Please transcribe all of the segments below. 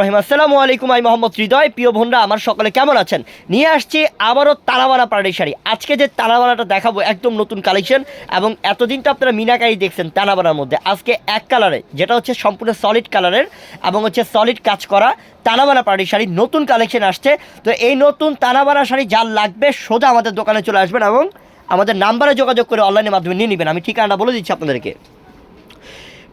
রহিম। আসসালামু আলাইকুম, আমি হৃদয়। প্রিয় বোনরা, আমার সকলে কেমন আছেন? নিয়ে আসছি আবারও শাড়ি। আজকে যে দেখাবো, একদম নতুন কালেকশন এবং এতদিন তো আপনারা মিনাকারি দেখছেন মধ্যে। আজকে এক যেটা হচ্ছে সম্পূর্ণ সলিড কালারের এবং হচ্ছে সলিড কাজ করা শাড়ি। নতুন কালেকশন আসছে। তো এই নতুন তানাবানা শাড়ি যার লাগবে, সোজা আমাদের দোকানে চলে আসবেন এবং আমাদের নাম্বারে যোগাযোগ করে অনলাইনের মাধ্যমে নিয়ে নেবেন। আমি ঠিকানাটা বলে দিচ্ছি আপনাদেরকে।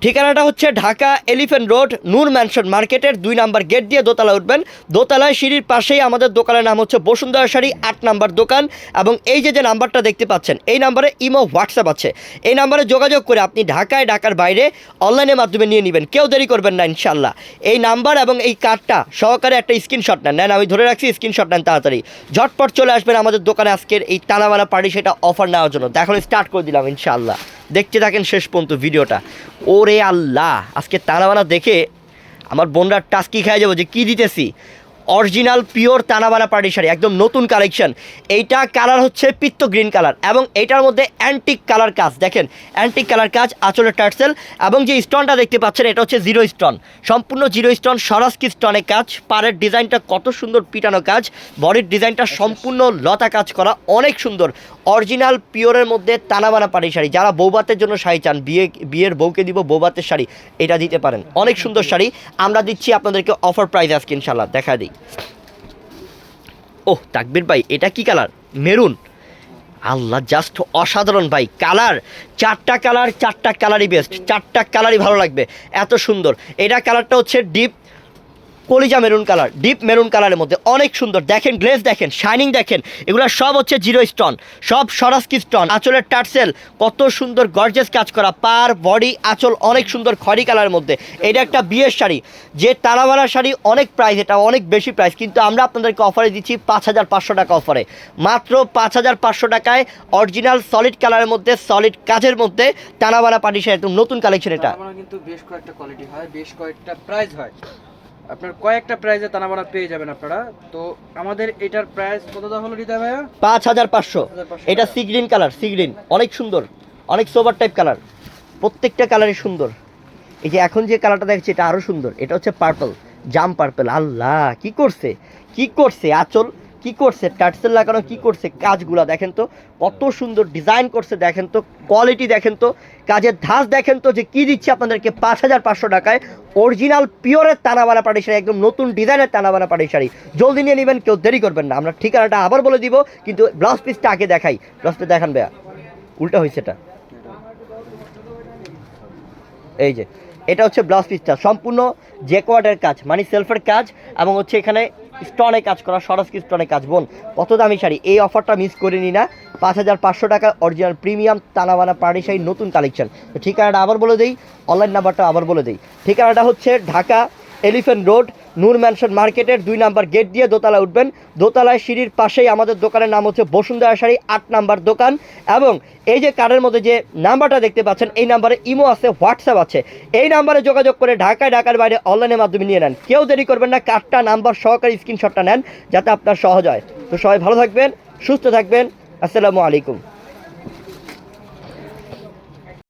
ঠিকানাটা হচ্ছে Dhaka elephant road, Noor mansion মার্কেটের দুই নাম্বার গেট দিয়ে দোতলা উঠবেন। দোতলায় সিঁড়ির পাশেই আমাদের দোকানের নাম হচ্ছে বসুন্ধরা শাড়ি, আট নাম্বার দোকান। এবং এই যে যে নাম্বারটা দেখতে পাচ্ছেন, এই নাম্বারে ইমো, হোয়াটসঅ্যাপ আছে। এই নাম্বারে যোগাযোগ করে আপনি ঢাকায়, ঢাকার বাইরে অনলাইনের মাধ্যমে নিয়ে নেবেন। কেউ দেরি করবেন না ইনশাল্লাহ এই নাম্বার এবং এই কার্ডটা সহকারে একটা স্ক্রিনশট নেন। নেন, আমি ধরে রাখছি, স্ক্রিনশট নেন তাড়াতাড়ি। ঝটপট চলে আসবেন আমাদের দোকানে আজকের এই টানাবানা পার্টি, সেটা অফার নেওয়ার জন্য। দেখো স্টার্ট করে দিলাম ইনশাল্লাহ দেখতে থাকেন শেষ পর্যন্ত ভিডিওটা। ওরে আল্লাহ, আজকে তারাবালা দেখে আমার বোনরা টাস্কি খেয়ে যাব যে কী দিতেছি? Original, pure Tanabana party sari, একদম নতুন কালেকশন। এইটা কালার হচ্ছে পিত্ত গ্রিন কালার এবং এইটার মধ্যে অ্যান্টিক কালার কাজ। দেখেন অ্যান্টিক কালার কাজ, আঁচলের টার্সেল এবং যে স্টোনটা দেখতে পাচ্ছেন, এটা হচ্ছে জিরো স্টোন সম্পূর্ণ জিরো স্টোন সরাসকি স্টোনে কাজ। পাড়ের ডিজাইনটা কত সুন্দর পিটানো কাজ। বডির ডিজাইনটা সম্পূর্ণ লতা কাজ করা, অনেক সুন্দর। অরিজিনাল, পিওরের মধ্যে তানাবানা পাড়ি শাড়ি। যারা বৌবাতের জন্য শাড়ি চান, বিয়ে, বিয়ের বউকে দিব বৌবাতের শাড়ি, এটা দিতে পারেন। অনেক সুন্দর শাড়ি। আমরা দিচ্ছি আপনাদেরকে অফার প্রাইস আজকে ইনশাল্লাহ দেখা দিই। ওহ, তাকবির ভাই, এটা কি কালার মেরুন। আল্লাহ জাস্ট অসাধারণ ভাই। কালার চারটা কালার চারটা কালারই বেস্ট চারটা কালারই ভালো লাগবে। এত সুন্দর। এটা কালারটা হচ্ছে ডিপ কলিজা মেরুন কালার, ডিপ মেরুন কালারের মধ্যে অনেক সুন্দর। দেখেন, গ্লেজ দেখেন, শাইনিং দেখেন, এগুলো সব হচ্ছে জিরো স্টোন, সব সরাসকি স্টোন, আঁচলের টার্সেল, কত সুন্দর গর্জেস কাজ করা, পার বডি আঁচল অনেক সুন্দর খড়ি কালারের মধ্যে। এটা একটা বিয়ের শাড়ি, যে তারাবালা শাড়ি অনেক প্রাইস এটা অনেক বেশি প্রাইস কিন্তু আমরা আপনাদেরকে অফারে দিচ্ছি পাঁচ হাজার পাঁচশো টাকা অফারে মাত্র পাঁচ হাজার পাঁচশো টাকায় অরিজিনাল সলিড কালারের মধ্যে সলিড কাজের মধ্যে টানাবানা পাটি শাড়ি একদম নতুন কালেকশন এটা। কিন্তু বেশ কয়েকটা কোয়ালিটি হয়, বেশ কয়েকটা প্রাইস হয়। আপনার কয়েকটা প্রাইজে তানাবানা পেয়ে যাবেন আপনারা। তো আমাদের এটার প্রাইস কত দাম হলো রিতা ভাইয়া? পাঁচ হাজার পাঁচশো। 5,500 এটা sea green colour sea green অনেক সুন্দর। অনেক সোবার টাইপ কালার প্রত্যেকটা কালারই সুন্দর। এই যে এখন যে কালারটা দেখছি এটা আরও সুন্দর। এটা হচ্ছে পার্পল জাম পার্পল আল্লাহ কি করছে? কি করছে? আচল কি করছে টার্সেল লাগানো কি করছে কাজগুলা দেখেন তো, কত সুন্দর ডিজাইন করছে দেখেন তো কোয়ালিটি দেখেন তো, কাজের ধাঁচ দেখেন তো যে কি দিচ্ছে আপনাদেরকে পাঁচ হাজার পাঁচশো টাকায় অরিজিনাল পিওরের তানাবানা পাটি শাড়ি, একদম নতুন ডিজাইনের তানাবানা পাটি শাড়ি। জলদি নিয়ে নেবেন, কেউ দেরি করবেন না। আমরা ঠিকানাটা আবার বলে দিব, কিন্তু ব্লাউজ পিসটা আগে দেখাই। ব্লাউজ পিস দেখান বেয়া উল্টা হয়েছে এটা। এই যে, এটা হচ্ছে ব্লাউজ পিসটা সম্পূর্ণ জেকোয়ার্ডের কাজ মানে সেলফের কাজ, এবং হচ্ছে এখানে স্টোনে কাজ করা সরাসরি স্টোনে কাজ। বোন, কত দামি শাড়ি? এই অফারটা মিস করে করিনি না। পাঁচ হাজার পাঁচশো টাকা অরিজিনাল প্রিমিয়াম তানাবানা পাড়ি শাড়ি নতুন কালেকশন তো ঠিকানাটা আবার বলে দিই অনলাইন নাম্বারটা আবার বলে দিই। ঠিকানাটা হচ্ছে Dhaka elephant road Noor mansion মার্কেটের দুই নাম্বার গেট দিয়ে দোতলা উঠবেন। দোতলায় সিঁড়ির পাশেই আমাদের দোকানের নাম হচ্ছে বসুন্ধরা শাড়ি, আট নাম্বার দোকান। এবং এই যে কার্ডের মধ্যে যে নাম্বারটা দেখতে পাচ্ছেন, এই নাম্বারে ইমো আছে, হোয়াটসঅ্যাপ আছে। এই নাম্বারে যোগাযোগ করে ঢাকায়, ঢাকার বাইরে অনলাইনের মাধ্যমে নিয়ে নেন। কেউ দেরি করবেন না, কার্ডটা, নাম্বার সহকারে স্ক্রিনশটটা নেন, যাতে আপনার সহজ হয়। তো সবাই ভালো থাকবেন, সুস্থ থাকবেন। আসসালামু আলাইকুম।